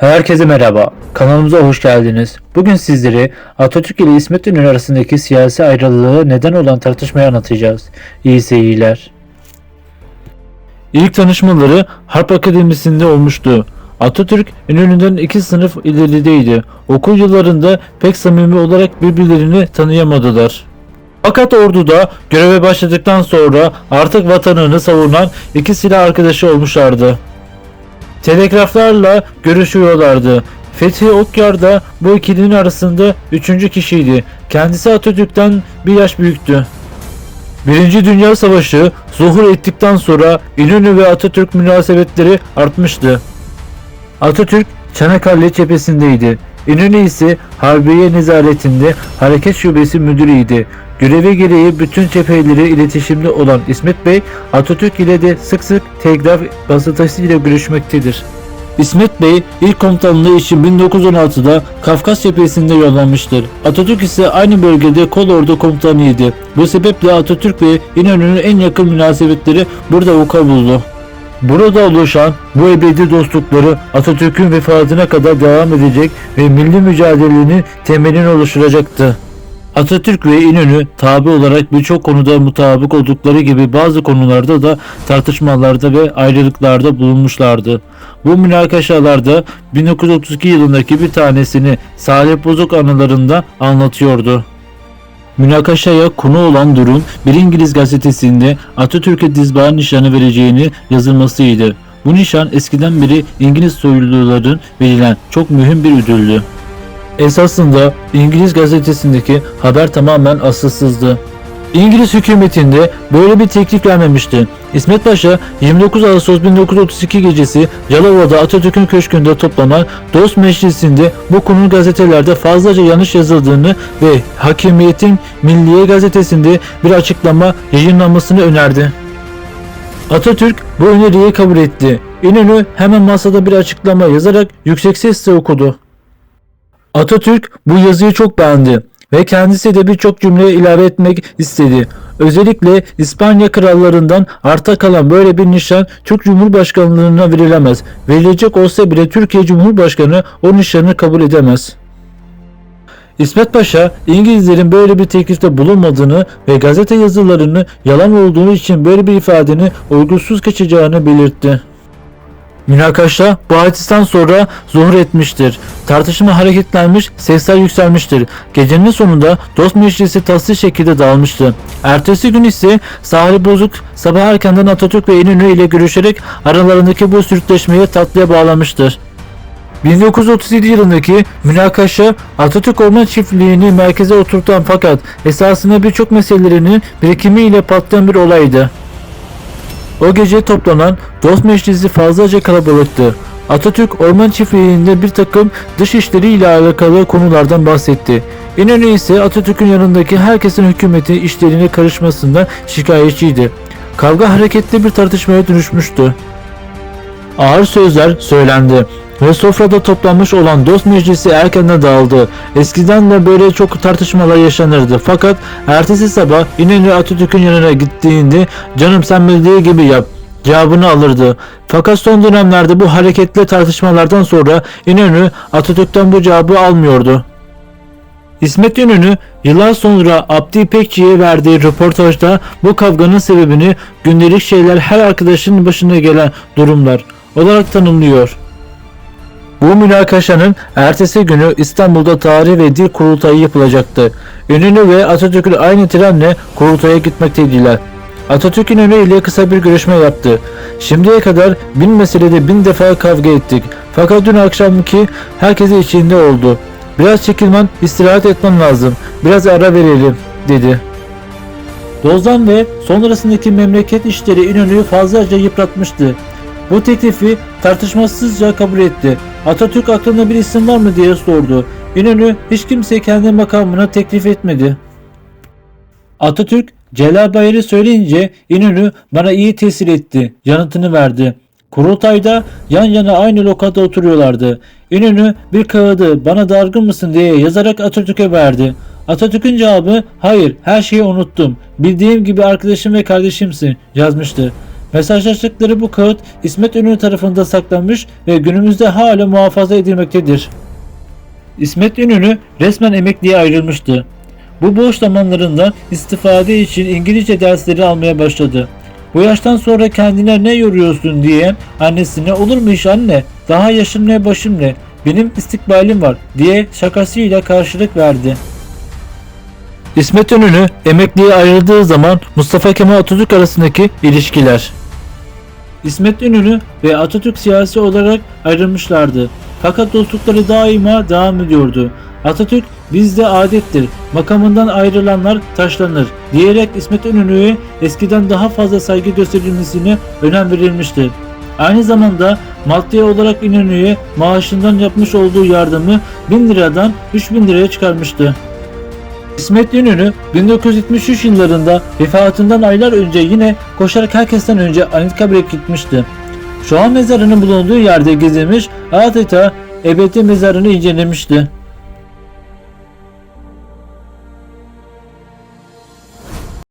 Herkese merhaba. Kanalımıza hoş geldiniz. Bugün sizlere Atatürk ile İsmet İnönü arasındaki siyasi ayrılığı neden olan tartışmayı anlatacağız. İyi seyirler. İlk tanışmaları Harp Akademisi'nde olmuştu. Atatürk İnönü'nden iki sınıf ilerideydi. Okul yıllarında pek samimi olarak birbirlerini tanıyamadılar. Fakat orduda göreve başladıktan sonra artık vatanını savunan iki silah arkadaşı olmuşlardı. Telegraflarla görüşüyorlardı. Fethi Okyar da bu ikilinin arasında üçüncü kişiydi. Kendisi Atatürk'ten bir yaş büyüktü. Birinci Dünya Savaşı zuhur ettikten sonra İnönü ve Atatürk münasebetleri artmıştı. Atatürk Çanakkale cephesindeydi. İnönü ise Harbiye Nezaretinde Hareket Şubesi Müdürüydü. Görevi gereği bütün cepheleri iletişimde olan İsmet Bey, Atatürk ile de sık sık telgraf vasıtasıyla görüşmektedir. İsmet Bey ilk komutanlığı için 1916'da Kafkas cephesinde yollanmıştır. Atatürk ise aynı bölgede kolordu komutanıydı. Bu sebeple Atatürk ve İnönü'nün en yakın münasebetleri burada vuku buldu. Burada oluşan bu ebedi dostlukları Atatürk'ün vefatına kadar devam edecek ve milli mücadelenin temelini oluşturacaktı. Atatürk ve İnönü tabi olarak birçok konuda mutabık oldukları gibi bazı konularda da tartışmalarda ve ayrılıklarda bulunmuşlardı. Bu münakaşalarda 1932 yılındaki bir tanesini Salih Bozok anılarında anlatıyordu. Münakaşaya konu olan durum bir İngiliz gazetesinde Atatürk'e dizbağ nişanı vereceğini yazılmasıydı. Bu nişan eskiden beri İngiliz soyluların verilen çok mühim bir ödüldü. Esasında İngiliz gazetesindeki haber tamamen asılsızdı. İngiliz hükümetinde böyle bir teklif gelmemişti. İsmet Paşa 29 Ağustos 1932 gecesi Yalova'da Atatürk'ün köşkünde toplanan Dost Meclisi'nde bu konunun gazetelerde fazlaca yanlış yazıldığını ve Hakimiyetin Milliye gazetesinde bir açıklama yayınlanmasını önerdi. Atatürk bu öneriyi kabul etti. İnönü hemen masada bir açıklama yazarak yüksek sesle okudu. Atatürk bu yazıyı çok beğendi ve kendisi de birçok cümle ilave etmek istedi. Özellikle İspanya krallarından arta kalan böyle bir nişan Türk Cumhurbaşkanlığına verilemez. Verilecek olsa bile Türkiye Cumhurbaşkanı o nişanı kabul edemez. İsmet Paşa İngilizlerin böyle bir teklifte bulunmadığını ve gazete yazılarını yalan olduğu için böyle bir ifadenin uygunsuz kaçacağını belirtti. Münakaşa bu hadisten sonra zuhur etmiştir. Tartışma hareketlenmiş, sesler yükselmiştir. Gecenin sonunda dost meclisi tatsız şekilde dağılmıştı. Ertesi gün ise Salih Bozuk sabah erkenden Atatürk ve İnönü ile görüşerek aralarındaki bu sürtleşmeyi tatlıya bağlamıştır. 1937 yılındaki münakaşa Atatürk Orman Çiftliği'ni merkeze oturtan fakat esasında birçok meselelerinin birikimiyle patlayan bir olaydı. O gece toplanan dost meclisi fazlaca kalabalıktı. Atatürk orman çiftliğinde bir takım dış işleri ile alakalı konulardan bahsetti. İnönü ise Atatürk'ün yanındaki herkesin hükümeti işlerine karışmasından şikayetçiydi. Kavga hareketli bir tartışmaya dönüşmüştü. Ağır sözler söylendi ve sofrada toplanmış olan dost meclisi erkenden dağıldı. Eskiden de böyle çok tartışmalar yaşanırdı. Fakat ertesi sabah İnönü Atatürk'ün yanına gittiğinde canım sen bildiği gibi yap cevabını alırdı. Fakat son dönemlerde bu hareketli tartışmalardan sonra İnönü Atatürk'ten bu cevabı almıyordu. İsmet İnönü yıllar sonra Abdi İpekçi'ye verdiği röportajda bu kavganın sebebini gündelik şeyler her arkadaşının başına gelen durumlar olarak tanımlıyor. Bu münakaşanın ertesi günü İstanbul'da tarih ve dil kurultayı yapılacaktı. İnönü ve Atatürk'ün aynı trenle kurultaya gitmekteydiler. Atatürk İnönü ile kısa bir görüşme yaptı. Şimdiye kadar bin meselede bin defa kavga ettik. Fakat dün akşamki herkese içinde oldu. Biraz çekilmen, istirahat etmen lazım. Biraz ara verelim, dedi. Dozan ve sonrasındaki memleket işleri İnönü'yü fazlaca yıpratmıştı. Bu teklifi tartışmasızca kabul etti. Atatürk aklında bir isim var mı diye sordu. İnönü hiç kimse kendi makamına teklif etmedi. Atatürk Celal Bayar'ı söyleyince İnönü bana iyi tesir etti. Yanıtını verdi. Kurultayda yan yana aynı lokada oturuyorlardı. İnönü bir kağıdı bana dargın mısın diye yazarak Atatürk'e verdi. Atatürk'ün cevabı hayır her şeyi unuttum. Bildiğim gibi arkadaşım ve kardeşimsin yazmıştı. Mesajlaştıkları bu kağıt İsmet İnönü tarafından saklanmış ve günümüzde hala muhafaza edilmektedir. İsmet İnönü resmen emekliye ayrılmıştı. Bu boş zamanlarında istifade için İngilizce dersleri almaya başladı. Bu yaştan sonra kendine ne yoruyorsun diye annesine olur mu iş anne daha yaşım ne başım ne benim istikbalim var diye şakasıyla karşılık verdi. İsmet İnönü emekliye ayrıldığı zaman Mustafa Kemal Atatürk arasındaki ilişkiler. İsmet İnönü ve Atatürk siyasi olarak ayrılmışlardı. Fakat dostlukları daima devam ediyordu. Atatürk bizde adettir, makamından ayrılanlar taşlanır diyerek İsmet İnönü'ye eskiden daha fazla saygı gösterilmesine önem verilmişti. Aynı zamanda maddi olarak İnönü'ye maaşından yapmış olduğu yardımı 1000 liradan 3000 liraya çıkarmıştı. İsmet İnönü 1973 yıllarında vefatından aylar önce yine koşarak herkesten önce Anıtkabir'e gitmişti. Şu an mezarının bulunduğu yerde gezilmiş adeta ebedi mezarını incelemişti.